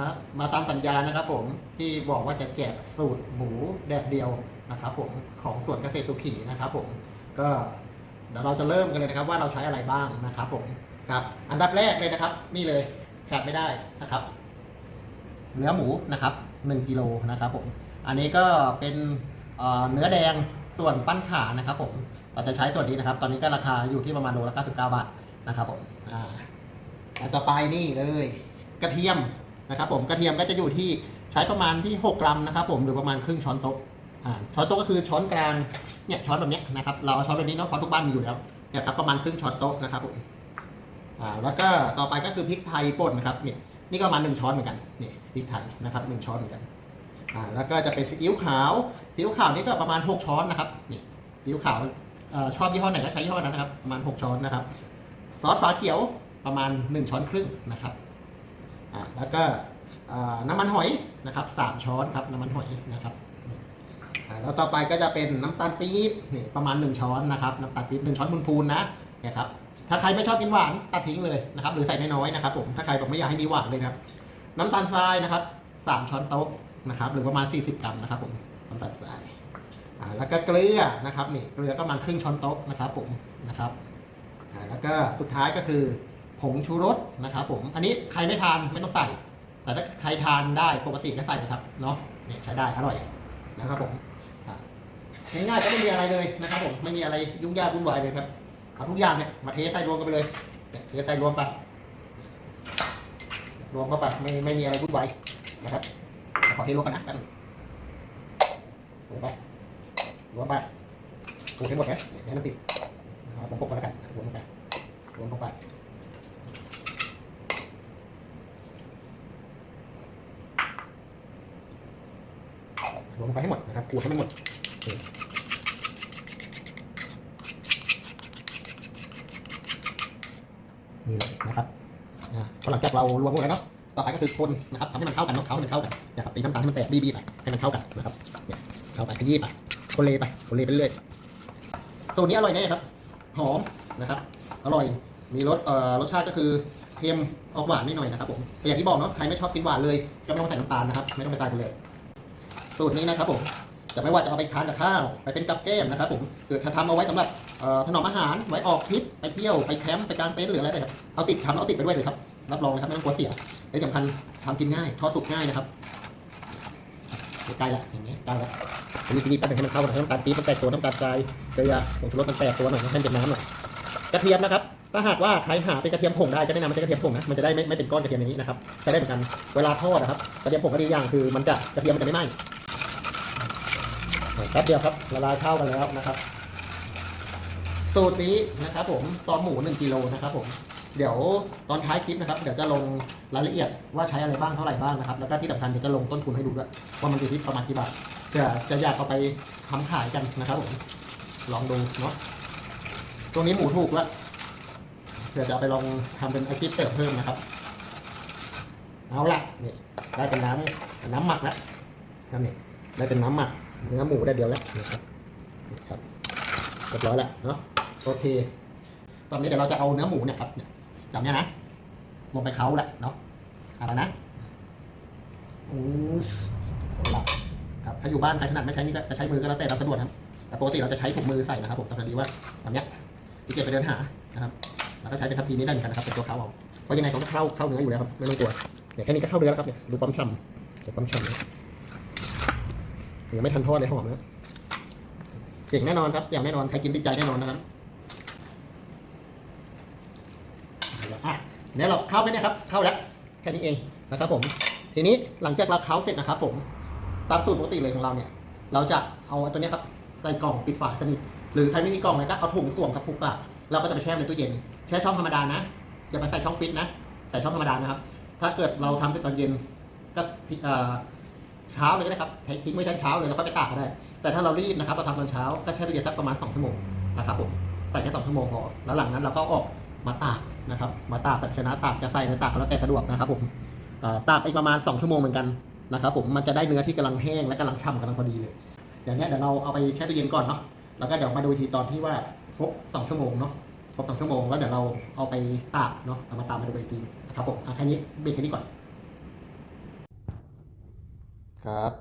ฮะมาตามสัญญานะครับผมที่บอกว่าจะแจกสูตรหมูแดดเดียวนะครับผมของสวนเกษตรสุขีนะครับผมก็เดี๋ยวเราจะเริ่มกันเลยนะครับว่าเราใช้อะไรบ้างนะครับผมครับอันดับแรกเลยนะครับ นี่เลยขาดไม่ได้นะครับ เนื้อหมูนะครับ1กิโลนะครับผมอันนี้ก็เป็นเนื้อแดงส่วนปั้นขานะครับผมเราจะใช้ส่วนนี้นะครับ ตอนนี้ก็ราคาอยู่ที่ประมาณโลละ99บาทนะครับผมอ่าต่อไปนี่เลย กระเทียม นะครับผมกระเทียมก็จะอยู่ที่ใช้ประมาณที่ 6 กรัมนะครับผมหรือประมาณครึ่งช้อนโต๊ะอ่าช้อนโต๊ะก็คือช้อนกลางเนี่ยช้อนแบบเนี้ยนะครับเราเอาช้อนแบบนี้เนาะเพราะทุกบ้านมีอยู่แล้วเนี่ยครับประมาณครึ่งช้อนโต๊ะนะครับผมอ่าแล้วก็ต่อไปก็คือพริกไทยป่นนะครับเนี่ยนี่ก็ประมาณหนึ่งช้อนเหมือนกันนี่พริกไทยนะครับหนึ่งช้อนเหมือนกันอ่าแล้วก็จะเป็นซีอิ๊วขาวซีอิ๊วขาวนี่ก็ประมาณ 6 ช้อนนะครับนี่ซีอิ๊วขาวเอ่อชอบยี่ห้อไหนก็ใช้ยี่ห้อนั้นนะครับประมาณ 6 ช้อนนะครับซอสฝาเขียวประมาณ 1 ช้อนครึ่งนะครับ อ่าแล้วก็น้ำมันหอยนะครับ3ช้อนครับน้ำมันหอยนะครับแล้วต่อไปก็จะเป็นน้ำตาลปี๊บนี่ประมาณ 1 ช้อนนะครับน้ำตาลปี๊บหนึ่งช้อนพูนๆนะเนี่ยครับถ้าใครไม่ชอบกินหวานตัดทิ้งเลยนะครับหรือใส่น้อยๆนะครับผมถ้าใครแบอกไม่อยากให้มีหวานเลยนะน้ำตาลทรายนะครับสามช้อนโต๊ะนะครับหรือประมาณ 40 กรัมนะครับผมน้ำตาลทรายแล้วก็เกลือนะครับนี่เกลือก็ประมาณครึ่งช้อนโต๊ะนะครับผมนะครับแล้วก็สุดท้ายก็คือ ผงชูรสนะครับผมอันนี้ใครไม่ทานไม่ต้องใส่ แต่ถ้าใครทานได้ปกติก็ใส่นะครับเนาะเนี่ยใช้ได้อร่อยนะครับผมง่ายๆก็ไม่มีอะไรเลยนะครับผมไม่มีอะไรยุ่งยากวุ่นวายเลยครับเอาทุกอย่างเนี่ยมาเทใส่รวมกันไปเลยเทใส่รวมไปรวมเข้าไปไม่ไม่มีอะไรวุ่นวายนะครับขอเทรวมกันนะแป๊บนึงรวมไปรวมไปปูให้หมดนะให้มันติดผมพกมาแล้วกันรวมลงไปรวมลงไปรวม ลงไปให้หมดนะครับขูดให้มันหมดนี่เลยนะครับพอหลังจากเรารวมหมดแล้วเนาะต่อไปก็คือคนนะครับทำให้มันเข้ากันเนาะเข้าให้มันเข้ากันนะครับตีน้ำตาลให้มันแตกบีบีไปให้มันเข้ากันนะครับเนี่ยเข้าไปขยี้ไปคนเลไปคนเลไปเรื่อยสูตรนี้อร่อยแน่ครับ หอมนะครับ อร่อยมีรสเอ่อรสชาติก็คือเค็มออกหวานนิดหน่อยนะครับผมแต่อย่างที่บอกเนาะใครไม่ชอบกินหวานเลยก็ไม่ต้องใส่น้ำตาลนะครับ ไม่ต้องไปตายไปเลย สูตรนี้นะครับผมจะไม่ว่าจะเอาไปทานกับข้าวไปเป็นกับแก้มนะครับผมหรือจะทำเอาไว้สำหรับถนอมอาหารไว้ออกทริปไปเที่ยวไปแคมป์ไปกางเต็นท์หรืออะไรแต่ครับเอาติดทำแล้วเอาติดไปด้วยเลยครับรับรองนะครับไม่ต้องกลัวเสียและสำคัญทำกินง่ายทอดสุกง่ายนะครับใกล้ละอย่างนี้ใกล้ละอันนี้ทีนี้แป๊บนึงให้มันเข้ากันน้ำตาลปี๊บมันแตกตัวน้ำตาลทรายเกลือผงชูรสมันแตกตัวหน่อยให้มันเป็นน้ำหน่อยกระเทียมนะครับถ้าหากว่าใครหาเป็นกระเทียมผงได้จะแนะนำไม่ใช่กระเทียมผงนะมันจะได้ไม่ไม่เป็นก้อนกระเทียมอย่างนี้นะครับจะได้เหมือนกันเวลาทอดนะครับกระเทียมผงก็ดีอย่างคือมันจะกระเทียมมันจะไม่ไหม้ แป๊บเดียวครับละลายเข้ากันแล้วนะครับ สูตรนี้นะครับ ผมตอนหมู1กิโลนะครับ ผมเดี๋ยวตอนท้ายคลิปนะครับเดี๋ยวจะลงรายละเอียดว่าใช้อะไรบ้างเท่าไหร่บ้างนะครับ แล้วก็ที่สำคัญเดี๋ยวจะลงต้นทุนให้ดูด้วยว่ามันอยู่ที่ประมาณกี่บาทเพื่อจะอยากเอาไปทำขายกันนะครับผมลองดูเนาะตรงนี้หมูถูกแล้วเพื่อจะไปลองทำเป็นอาชีพเสริมเพิ่มนะครับ เอาละนี่ได้เป็นน้ำน้ำหมักแล้วครับนี่ได้เป็นน้ำหมัก เนื้อหมูได้เดียวแล้วนะครับนี่ครับเรียบร้อยแล้วเนาะโอเค ตอนนี้เดี๋ยวเราจะเอาเนื้อหมูเนี่ยครับเนี่ยแบบเนี้ยนะลงไปเค้าแล้วเนาะอะไรนะอืมครับครับถ้าอยู่บ้านใครถนัดไม่ใช้นี่ก็จะใช้มือก็แล้วแต่เราสะดวกครับ แต่ปกติเราจะใช้ถุงมือใส่นะครับผมแต่พอดีว่าแบบเนี้ยที่เก็บไปเดินหานะครับแล้วก็ใช้เป็นทัพพีนี้ได้เหมือนกันนะครับเป็นตัวเขาเอาเพราะยังไงเขาก็เข้าเข้าเนื้ออยู่แล้วครับไม่ต้องกลัวเนี่ยแค่นี้ก็เข้าเนื้อแล้วครับเนี่ยดูความฉ่ำดูความฉ่ำ ยยังไม่ทันทอดเลยหอมนะเก่งแน่นอนครับอย่างแน่นอนใครกินติดใจแน่นอนนะครับอะเดี๋ยเราเข้าไปนี่ยครับ เข้าแล้วแค่นี้เองนะครับผม ทีนี้หลังจากเราเข้าเสร็จนะครับ ผมตามสูตรปกติเลยของเราเนี่ย เราจะเอาตัวนี้ครับใส่กล่องปิดฝาสนิทหรือใครไม่มีกล่องเลยก็เอาถุงสวมกับพุกปากเราก็จะไปแช่ในตู้เย็นแช่ช่องธรรมดานะอย่าไปใส่ช่องฟิตนะใส่ช่องธรรมดานะครับ ถ้าเกิดเราทำเสร็จตอนเย็นก็ เช้าเลยก็ได้ครับทิ้งไว้ชั้นเช้าเลยแล้วก็ไปตากก็ได้ แต่ถ้าเรารีบนะครับเราทำตอนเช้าก็ใช้เวลาสักประมาณ2ชั่วโมงนะครับผมใส่แค่2ชั่วโมงพอแล้วหลังนั้นเราก็ออกมาตากนะครับ มาตากสัชนะตากจะใส่ในตากแล้วแต่สะดวกนะครับผมตากอีกประมาณ 2 ชั่วโมงเหมือนกันนะครับผมมันจะได้เนื้อที่กำลังแห้งและกำลังช่ำกำลังพอดีเลยอย่างนี้เดี๋ยวเราเอาไปแช่ตู้เย็นก่อนเนาะแล้วก็เดี๋ยวมาดูทีตอนที่ว่าครบ2ชั่วโมงเนาะครบ2ชั่วโมงแล้วเดี๋ยวเราเอาไปตากเนาะเอามาตามมาดูอีกทีนะครับผมแค่นี้เบรกแค่นี้ก่อน ครับ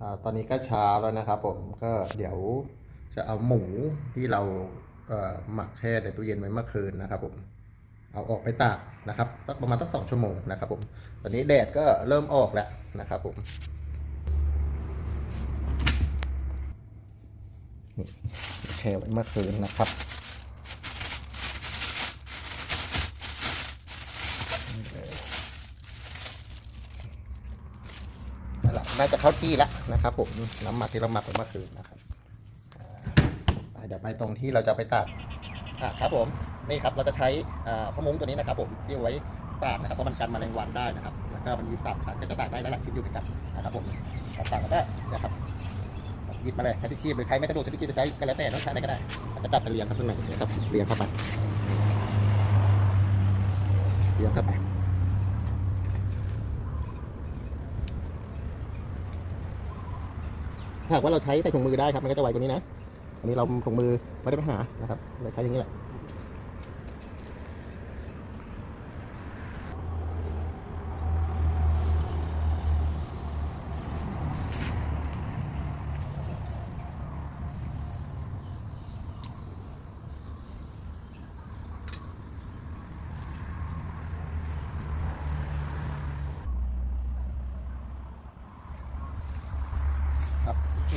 อตอนนี้ก็เช้าแล้วนะครับผมก็เดี๋ยวจะเอาหมูที่เราเหมักแช่ในตู้เย็นไว้เมื่อคืนนะครับผมเอาออกไปตากนะครับสักประมาณสักสองชั่วโมงนะครับผมตอนนี้แดดก็เริ่มออกแล้วนะครับผมแช่ไว้เมื่อคืนนะครับ น่าจะเข้าที่แล้วนะครับผมน้ำหมักที่เราหมักไปเมื่อคืนนะครับไปเดี๋ยวไปตรงที่เราจะไปตากครับผมนี่ครับเราจะใช้อ่าผ้ามุ้งตัวนี้นะครับ ผมที่ไว้ตากนะครับเพราะมันกันแมลงวันได้นะครับแล้วก็มันมีสามชั้นก็จะตากได้หลายชิ้นอยู่เหมือนกันนะครับผมตากแล้วก็นะครับหยิบมาเลยใช้ที่คีบหรือใครไม่สะดวกใช้ที่คีบไปใช้ก็แล้วแต่ต้องใช้อะไรก็ได้แล้วก็จับไปเรียงครับข้างในนะครับเรียงเข้าไปเรียงเข้าไป ถ้า หากว่าเราใช้ใส่ถุงมือได้ครับมันก็จะไวกว่านี้นะอันนี้เราถุงมือไม่ได้ปัญหานะครับเราใช้อย่างนี้แหละ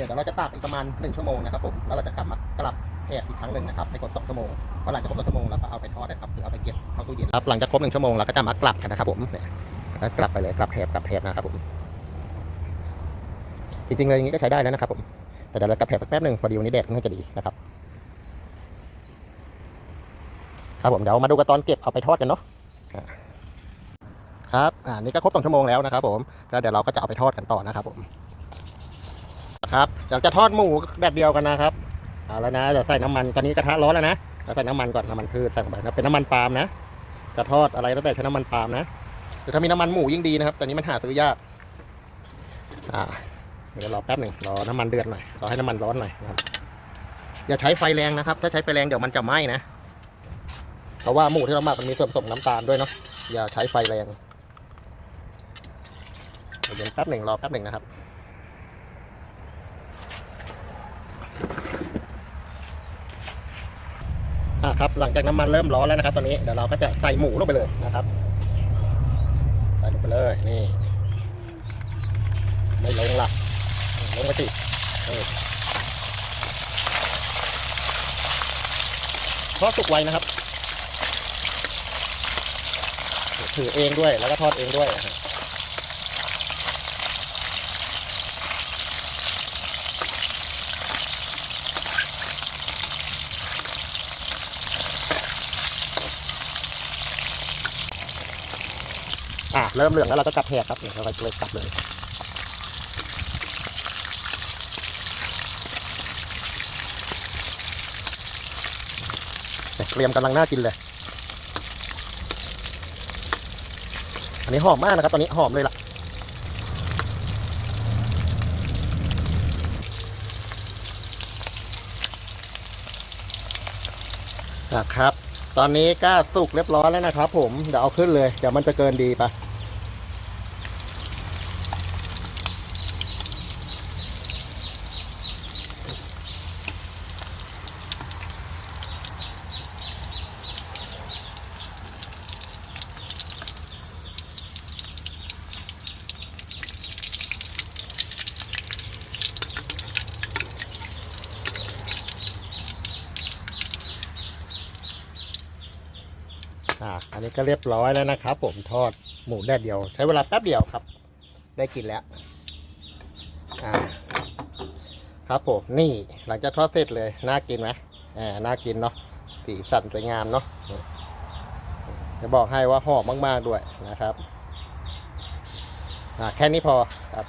ดี๋ยวเราจะตากอีกประมาณ1ชั่วโมงนะครับผมแล้วเราจะกลับมากลับแอบอีกครั้งหนึ่งนะครับให้ครบ2ชั่วโมงพอหลังจากครบ2ชั่วโมงเราก็เอาไปทอดนะครับหรือเอาไปเก็บเข้าตู้เย็นครับหลังจากครบ1ชั่วโมงเราก็จะมากลับกันนะครับผมเนี่ยแล้วกลับไปเลยกลับแถบกลับแถบนะครับผมจริงๆเลยอย่างนี้ก็ใช้ได้แล้วนะครับผมแต่เดี๋ยวเรากลับแถบสักแป๊บหนึ่งพอดีวันนี้แดดน่าจะดีนะครับครับผมเดี๋ยวมาดูกันตอนเก็บเอาไปทอดกันเนาะครับอ่านี่ก็ครบ2ชั่วโมงแล้วนะครับผมแล้วเดี๋ยวเราก็จะเอาไปทอดกันต่อนะครับผม ครับเดี๋ยวจะทอดหมูแบบเดียวกันนะครับเอาแล้วนะเดี๋ยวใส่น้ำมันตอนนี้กระทะร้อนแล้วนะเราใส่น้ำมันก่อนน้ำมันพืชใส่ลงไปนะเป็นน้ำมันปาล์มนะจะทอดอะไรแล้วแต่ใช้น้ำมันปาล์มนะหรือถ้ามีน้ำมันหมูยิ่งดีนะครับตอนนี้มันหาซื้อยากอ่าเดี๋ยวรอแป๊บหนึ่งรอน้ำมันเดือดหน่อยรอให้น้ำมันร้อนหน่อยนะครับอย่าใช้ไฟแรงนะครับ ถ้าใช้ไฟแรงเดี๋ยวมันจะไหม้นะเพราะว่าหมูที่เราหมักมันมีส่วนผสมน้ำตาลด้วยเนาะอย่าใช้ไฟแรงเดี๋ยวแป๊บหนึ่งรอแป๊บหนึ่งนะครับ อะ ครับหลังจากน้ำมันเริ่มร้อนแล้วนะครับตอนนี้เดี๋ยวเราก็จะใส่หมูลงไปเลยนะครับใส่ลงไปเลยนี่ไม่ลงละลงไปสินี่ทอดสุกไวนะครับถือเองด้วยแล้วก็ทอดเองด้วยนะครับ อะเริ่มเหลืองแล้วเราก็กลับแหกครับเดี๋ยวเราเลยกลับเลยเตรียมกำลังน่ากินเลย อันนี้หอมมากนะครับ ตอนนี้หอมเลยล่ะ นะครับ ตอนนี้ก็สุกเรียบร้อยแล้วนะครับผม เดี๋ยวเอาขึ้นเลย เดี๋ยวมันจะเกินดีไป อ่าอันนี้ก็เรียบร้อยแล้วนะครับผมทอดหมูแดดเดียว ใช้เวลาแป๊บเดียวครับ ได้กินแล้วอ่าครับผมนี่หลังจากทอดเสร็จเลยน่ากินไหมอ่าน่ากินเนาะสีสันสวยงามเนาะจะบอกให้ว่าหอมมาก ๆ ด้วยนะครับอ่าแค่นี้พอครับ